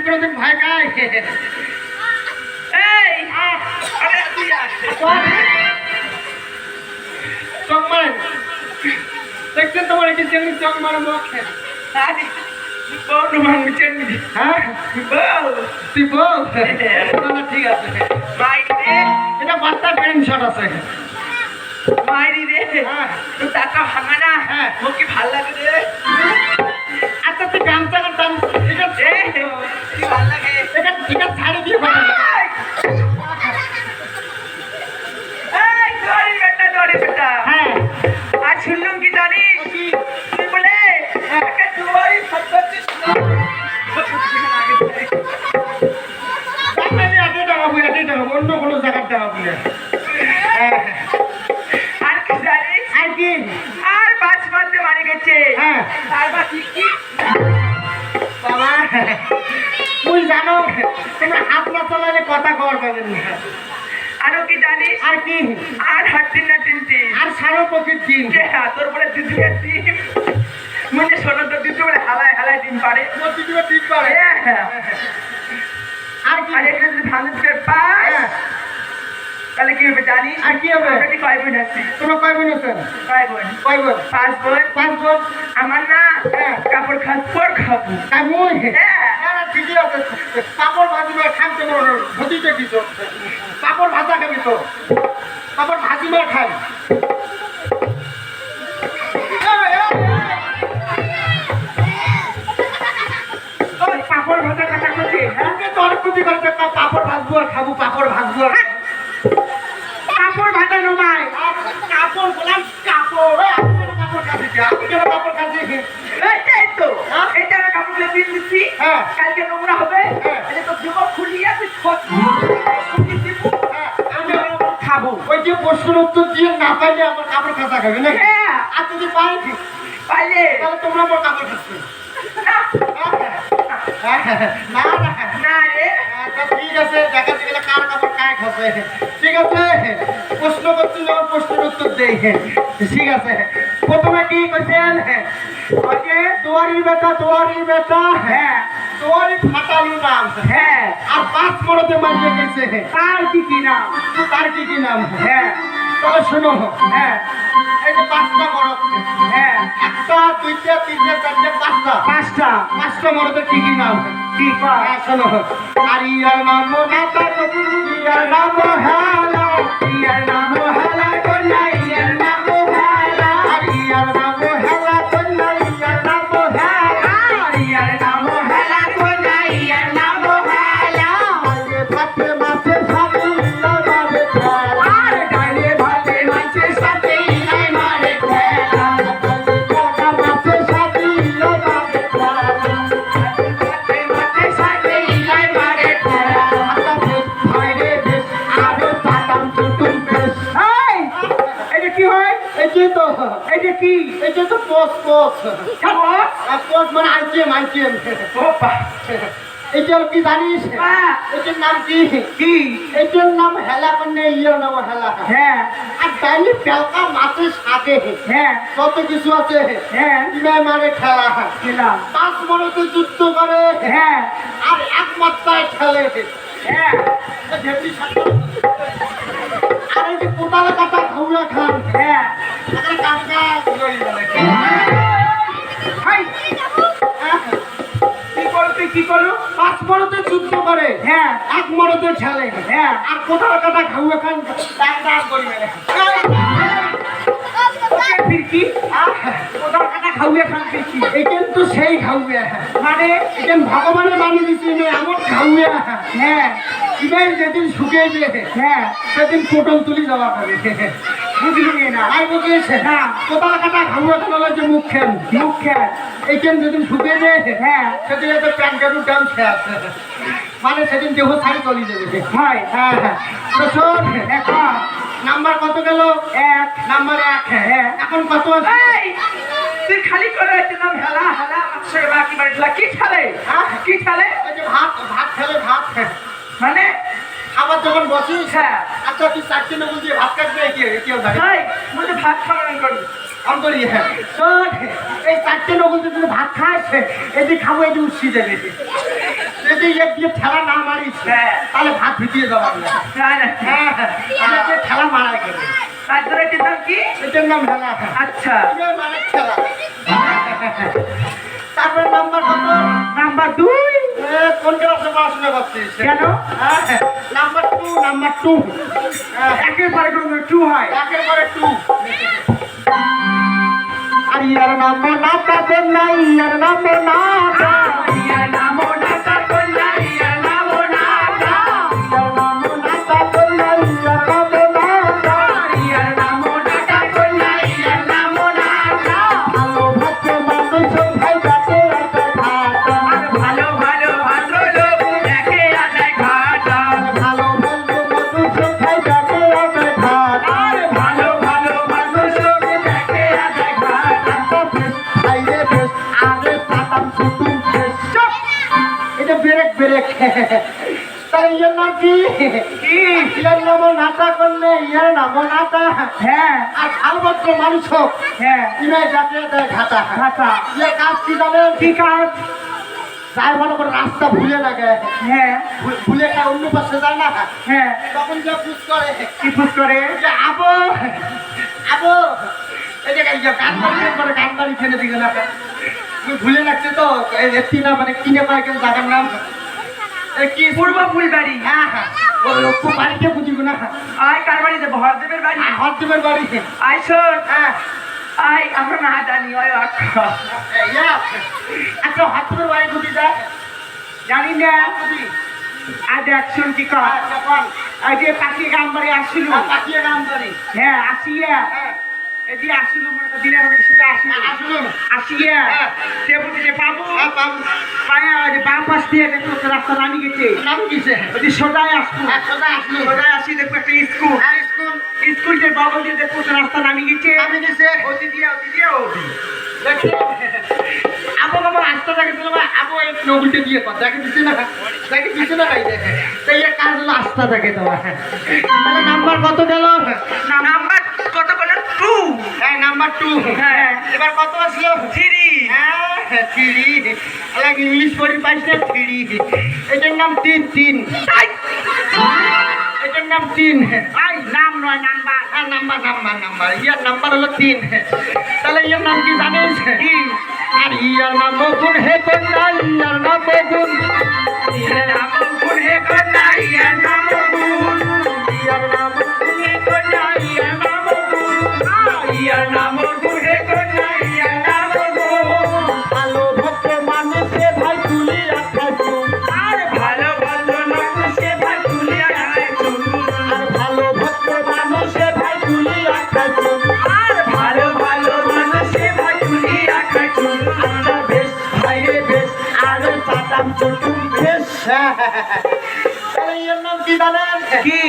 আমি কোনোদিন ভয় খাই এই আরে তুই। মারেন দেখছেন তোমার এটি যেমনি চক মারে মুখ। হ্যাঁ তুই ঠিক আছে এটা বাচ্চা প্যান্ট শট আছে মাইরি রে। হ্যাঁ। তোর দাঁতটা ভাঙা না? হ্যাঁ। মুখ কি ভালো লাগে রে? আচ্ছা তুই গামছা গামছা এটা এটা ছাড়ে দিয়ে হ্যাঁ। আর শুনলাম কি জানিস? তুই বলে একটা দুয়ারি দেখাবো অন্য কোনো জায়গায় দেখাবো না হ্যাঁ আর কি জানিস? আর কি? আর পাঁচ মারতে মারি গেছে। হ্যাঁ। আর বাকি কি? বাবা। তুই জানো তোমরা হাত না চালালে কথা কর পাবেন না। আরও কি জানিস? আর কি? আর না আর সারা দিন। তোর ডিম মানে শোনো তো দিদি বলে হালায় হালায় ডিম পারে। ঠিক পারে। হ্যাঁ। আর কি? আর এখানে যদি পাস হ্যাঁ, তাহলে কি হবে জানিস? আর কি হবে? আমরা কি কয় বোন আছি? তোমরা কয় বোন আছেন কয় বোন? কয় বোন? পাঁচ বোন। পাঁচ বোন? আমার না হ্যাঁ। কাপড় খাস পর খাব। মুই হ্যাঁ। হ্যাঁ, আছে পাপড় ভাজি মার খাইতে বড় ধতিতে দিছ পাপড় ভাজা খাবি তো? পাপড় ভাজি মার খাই। ওই পাপড় ভাজা কাটা করছে হ্যাঁ? তোর করতে পাপড় ভাজবো আর খাব পাপড় ভাজবো আর কাপড় ভাজা নমাই। কাপড় বললাম কাপড়। আমি কেন কাপড় খাচ্ছি আমি কাপড় কালকে নোংরা হবে হ্যাঁ। এটা তো দেবো খুলিয়ে তুই দিব হ্যাঁ, আমি খাব। ওই যে প্রশ্ন উত্তর দিয়ে না পাইলে আমার কাপড় খাতা খাবে না হ্যাঁ। আর যদি পাই পাইলে। তাহলে তোমরা আমার কাপড় খাচ্ছি। না রে। ঠিক আছে দেখা গেলে কার কাপড় কায় খাবে। ঠিক আছে? প্রশ্ন করছি যখন প্রশ্নের উত্তর দেই। ঠিক আছে। প্রথমে কি করছেন ওই যে দুয়ারির বেটা দুয়ারির বেটা। হ্যাঁ। দুয়ারি ফাটালু নাম। হ্যাঁ। আর পাঁচ মরতে মারিয়ে গেছে। তার কি কি নাম? তার কি কি নাম? হ্যাঁ। তবে শোনো। হ্যাঁ। এই যে পাঁচটা হ্যাঁ। একটা দুইটা তিনটা চারটা পাঁচটা। পাঁচটা। পাঁচটা মরদের কি কি নাম? কি হ্যাঁ, শোনো। আর ইয়ার নাম নাতা ইয়ার নাম হালা। ইয়ার নাম খাবস আর পোস মানে আইটেম ওপা এইটার কি জানিস? এটার নাম কি? কি? এটার নাম হেলা কন্যা ইয়ের নাম হেলা হ্যাঁ। আর ডাইনি পেলকা মাছের সাথে হ্যাঁ। কত কিছু আছে। হ্যাঁ। ইমে মারে খেলা। খেলাম পাঁচ মরতে যুদ্ধ করে। হ্যাঁ। আর এক মাত্রায় খেলে। হ্যাঁ। হ্যাঁ? আর খান করি ফিরকি কোথাও খান ফিরকি এই সেই মানে এখানে ভগবানের বানিয়ে দিচ্ছি এমন হ্যাঁ। ইবেন যেদিন শুকিয়ে হ্যাঁ সেদিন পটল তুলি যাওয়া হবে। বুঝলি না? আই বুঝিয়েছে না। কোথাও কাটা ঘাউয়া খাওয়া যে মুখ খেন মুখ খেয়াল এইখান যেদিন শুকিয়ে যায় হ্যাঁ সেদিন একটা প্যান্ট কাটু ডান শেষ মানে সেদিন দেহ শাড়ি চলে যাবে হয় হ্যাঁ হ্যাঁ। তো শোন দেখো নাম্বার কত গেল? এক। নাম্বার এক। হ্যাঁ। এখন কত আছে? তুই খালি করে হেলা হেলা বাকি বাড়ি কি খেলে? হ্যাঁ? কি খেলে? ওই যে ভাত ভাত খেলে ভাত। মানে? আবার যখন বসিস হ্যাঁ। আচ্ছা তুই চারটে দিয়ে ভাত কাটবে কি কেউ বলতে ভাত খাওয়ান করি। আমি হ্যাঁ। এই চারটে ভাত খাস এদিকে খাব এদিকে উঠছি যাবে যদি এক দিয়ে ঠেলা না মারিস হ্যাঁ। তাহলে ভাত না না হ্যাঁ হ্যাঁ। এক দিয়ে ঠেলা মারা গেলে। তার ধরে কি নাম কি? এটার নাম ঠেলা। আচ্ছা। মানে ঠেলা। তারপরে নাম্বার কত? নাম্বার দুই। এ, কোন ক্লাসে পড়াশোনা করছিস? কেন? হ্যাঁ, নাম্বার টু নাম্বার টু। হ্যাঁ, একের পরে কোনো টু হয়। একের পরে টু। আর ইয়ার নাম্বার না পাবেন না ইয়ার নাম্বার না তাই নাম কি? নাম নাটা করলে ইয়ার নাম নাটা হ্যাঁ। আর মানুষ হোক। হ্যাঁ। ইনায় জাতীয় দেয় ঘাটা ঘাটা কাজ কি জানেন? কি কাজ? যাই মনে করে রাস্তা ভুলে না গে হ্যাঁ ভুলে অন্য পাশে যায় না। হ্যাঁ। তখন যে পুষ করে। কি ফুস করে? যে আবো। আবো। এই যে গান বাড়ি করে গান বাড়ি ফেলে দিকে না। ভুলে লাগছে তো? এত্তি না মানে কিনে পায় কেন জায়গার নাম। কি পূর্ব ফুলবাড়ি হ্যাঁ হ্যাঁ। ওই একটু বাড়িতে বুঝিব না আয় কার বাড়িতে ভরদেবের বাড়ি। হরদেবের বাড়ি। আয় শোন। হ্যাঁ। আয় আমরা না জানি ওই আচ্ছা হরদেবের বাড়ি বুঝি যায় জানি না। বুঝি আজ একশন কি কর কোন আজ যে পাখি গান বাড়ি আসছিল পাঠিয়ে গান বাড়ি হ্যাঁ আসিয়া। হ্যাঁ। এই যে আসছিল মনে কর দিনের বেলা সেটা আসছিল আসুন আসিয়া। হ্যাঁ। সে বলছে যে বাবু হ্যাঁ বাবু পায়া ওই যে বাম পাশ দিয়ে রাস্তা নামি গেছে। নাম কিসে ওই যে সোজায় আসতো একশোটা আসলো সোজায় আসি দেখো একটা স্কুল। High school. স্কুল যে বাবু দিয়ে দেখো তো রাস্তা নামি গেছে। নামে গেছে। ওদি দিয়ে ওদি দিয়ে আবো বাবা রাস্তা দেখে দিল আবো এই নগুলটা দিয়ে কর। দেখে দিছে না? দেখে না ভাই? দেখে। তো এই কাজ হলো রাস্তা দেখে তোমার তাহলে নাম্বার কত গেল? নাম্বার কত বলে? টু হ্যাঁ নাম্বার টু হ্যাঁ। এবার কত আসলো? থ্রি হ্যাঁ। থ্রি আলাদা ইংলিশ পড়ি পাইছ না থ্রি এটার নাম তিন তিন এটার নাম তিন আই নাম নয় নাম্বার হ্যাঁ number number number year number হলো তিন তাহলে ইয়ার নাম কি জানিস আর ইয়ার নাম বকুন হে কন্যা ইয়ার নাম বকুন হে কন্যা ইয়া নাম তাহলে ইয়ার নাম কি জানেন কি?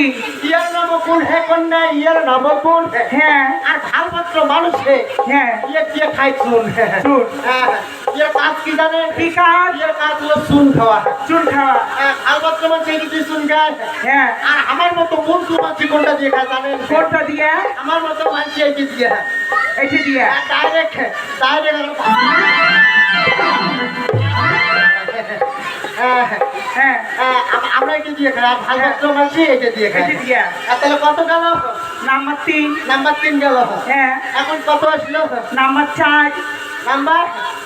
ইয়ার নাম কোন হে কন্যা ইয়ার নাম কোন হ্যাঁ। আর ভালভদ্র মানুষে হ্যাঁ। ইয়ে দিয়ে খাই চুন। চুন। হ্যাঁ ইয়ার কাজ কি জানেন? কি কাজ? ইয়ার কাজ হলো চুন খাওয়া। চুল খাওয়া। হ্যাঁ, ভালভদ্র মানুষ এই যদি চুন খায়। হ্যাঁ। আর আমার মতো মন্ত্র মাছি কোনটা দিয়ে খায় জানেন? কোনটা দিয়ে? আমার মতো মানছি এই দিয়ে। এসে দিয়ে। ডাইরেক্ট ডাইরেক্ট হ্যাঁ হ্যাঁ হ্যাঁ, আমরা এটা দিয়ে খাই আর ভালভদ্র মাছি এটা দিয়ে খাই। দিয়ে। আর তাহলে কত গেল? নাম্বার তিন। নাম্বার তিন গেল। হ্যাঁ। এখন কত আসলো? নাম্বার চার। নাম্বার?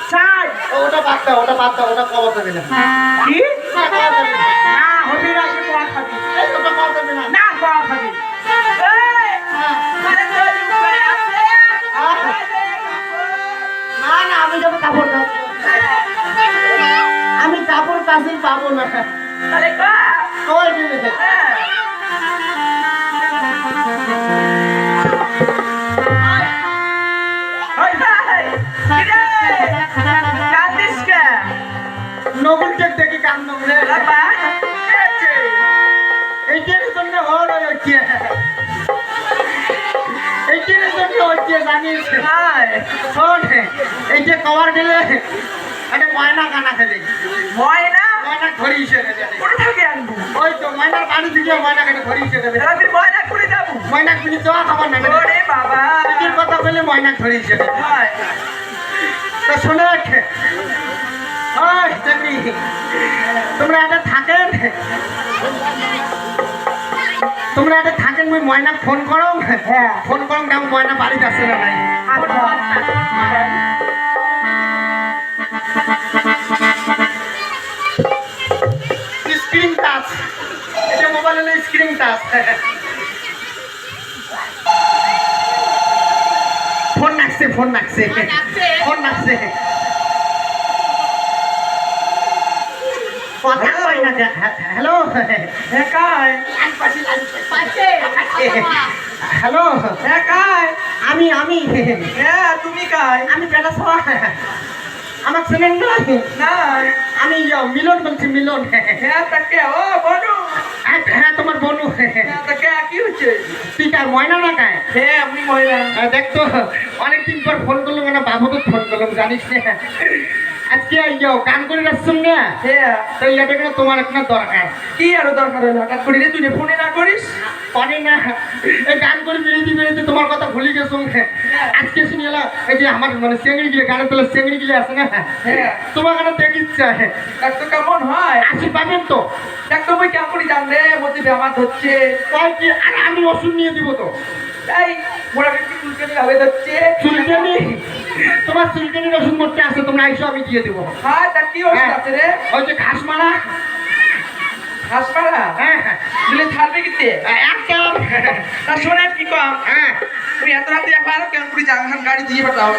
চার। ওটা বাদ দাও ওটা বাদ দাও ওটা কবর দেবে না কি? কাচি পাবো না। তাহলে কোয়া। কিরে? কাঁদিস চেক দেখি কাম নগুলে বাবা, কি হয়েছে? এইটার জন্য হর হচ্ছে এইটার জন্য হচ্ছে জানিস? শোন এই যে কভার দিলে একটা ময়না কানা খেলে। ময়না? ময়না ধরিয়েছে দেবে। কোথা থেকে আনব? ওই তো ময়নার বাড়ি থেকে ময়না কেটে ধরিয়েছে দেবে। আমি ময়না করে যাব। ময়না কিনে দেওয়া খাবার না ওরে বাবা। এটির কথা বলে ময়না ধরিয়েছে দেবে। তা শোনে তোমরা এটা থাকেন। তোমরা এটা থাকেন মুই ময়না ফোন করো হ্যাঁ। ফোন করো কেমন ময়না বাড়িতে আসছে না নাই। ফোন নাকছে ফোন নাকছে। ফোন নাকছে। কথা কই না যে- হ্যাঁ, হ্যালো। হ্যাঁ কাই? হ্যালো। হ্যাঁ কাই? আমি আমি। হ্যাঁ তুমি কাই? আমি পেটা সবা আমার ছেলে না আমি মিলন বলছি মিলন। হ্যাঁ তাকে ও হ্যাঁ তোমার বনু কি হচ্ছে? তুই কার ময়না না কায়? হ্যাঁ আমি মহিলা হ্যাঁ, দেখ তো অনেকদিন পর ফোন করলাম মানে বাবুকে ফোন করলাম জানিস না। আজকে ইয়ো গান করে যাচ্ছুন না হ্যাঁ। তো ইয়াটা কিন্তু তোমার একটা দরকার? কি আরও দরকার হলো? হঠাৎ করে রে তুই ফোনে না করিস? পারে না। এই গান করে বেরিয়ে বেরিয়ে তোমার কথা ভুলে গেছো। আজকে শুনি এলা এই যে আমার মানে চেংড়ি গিয়ে গানের তোলা চেংড়ি গিয়ে আছে না? হ্যাঁ। তোমার গানে দেখি ইচ্ছা। তো কেমন হয়। আসি পাবেন তো? দেখ মই কেমন করে জান রে মধ্যে বেমার হচ্ছে তাই কি আরে আমি ওষুধ নিয়ে দিব তো। তাই মোড়া কি চুলকানি হবে হচ্ছে চুলকানি? তোমার চুলকানির ওষুধ মধ্যে আছে তোমরা আইসো আমি দিয়ে দেবো। হ্যাঁ তা কি ওষুধ আছে রে? ওই যে ঘাস মারা হ্যাঁ হ্যাঁ। দিলে থাকবে কিতে একদম। তা শোনেন কি কম? হ্যাঁ। তুমি এত রাতে একবার কেমন করে জাহান গাড়ি দিয়ে পাঠাও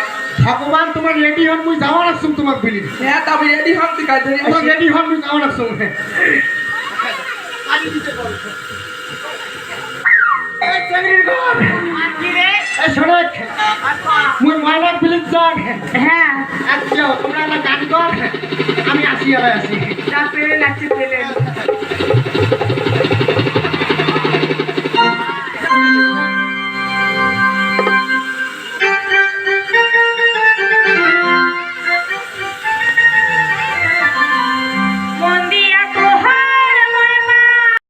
ভগবান তোমার রেডি হন মুই যাওয়া রাখছুম তোমাক বলি। হ্যাঁ তা আমি রেডি হম তুই গাড়ি ধরে তোমার। রেডি হন মুই যাওয়া রাখছুম এই চেংড়ির ঘর। এই শোনেক, মুই ময়নার বিলিত যান। হ্যাঁ আচ্ছা, তোমরা একটা গান কর, আমি আসি আবার আসি তা নাচতে লাগছে পেলে